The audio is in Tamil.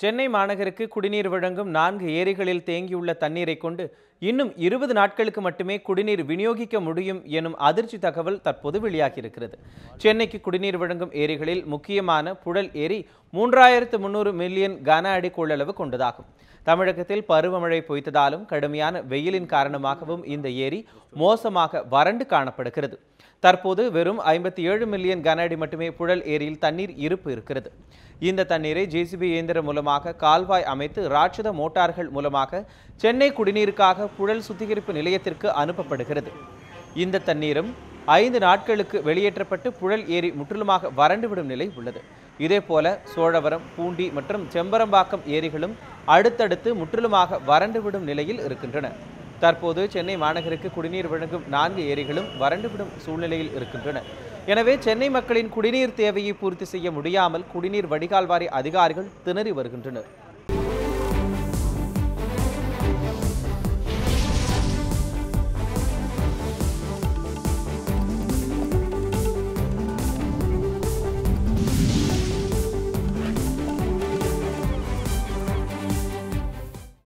சென்னை மாநகருக்கு குடிநீர் வழங்கும் நான்கு ஏரிகளில் தேங்கியுள்ள தண்ணீரை கொண்டு இன்னும் இருபது நாட்களுக்கு மட்டுமே குடிநீர் விநியோகிக்க முடியும் எனும் அதிர்ச்சி தகவல் தற்போது வெளியாகியிருக்கிறது. சென்னைக்கு குடிநீர் வழங்கும் ஏரிகளில் முக்கியமான புழல் ஏரி மூன்றாயிரத்து முன்னூறு மில்லியன் கன அடி கொள்ளளவு கொண்டதாகும். தமிழகத்தில் பருவமழை பொய்த்ததாலும் கடுமையான வெயிலின் காரணமாகவும் இந்த ஏரி மோசமாக வறண்டு காணப்படுகிறது. தற்போது வெறும் ஐம்பத்தி ஏழு மில்லியன் கன அடி மட்டுமே புழல் ஏரியில் தண்ணீர் இருப்பு இருக்கிறது. இந்த தண்ணீரை ஜேசிபி இயந்திரம் மூலமாக கால்வாய் அமைத்து ராட்சத மோட்டார்கள் மூலமாக சென்னை குடிநீருக்காக புழல் சுத்திகரிப்பு நிலையத்திற்கு அனுப்பப்படுகிறது. இந்த தண்ணீரும் ஐந்து நாட்களுக்கு வெளியேற்றப்பட்டு புழல் ஏரி முற்றிலுமாக வறண்டுவிடும் நிலை உள்ளது. இதேபோல சோழவரம் பூண்டி மற்றும் செம்பரம்பாக்கம் ஏரிகளும் அடுத்தடுத்து முற்றிலுமாக வறண்டுவிடும் நிலையில் இருக்கின்றன. தற்போது சென்னை மாநகருக்கு குடிநீர் வழங்கும் நான்கு ஏரிகளும் வறண்டுவிடும் சூழ்நிலையில் இருக்கின்றன. எனவே சென்னை மக்களின் குடிநீர் தேவையை பூர்த்தி செய்ய முடியாமல் குடிநீர் வடிகால்வாரி அதிகாரிகள் திணறி வருகின்றனர்.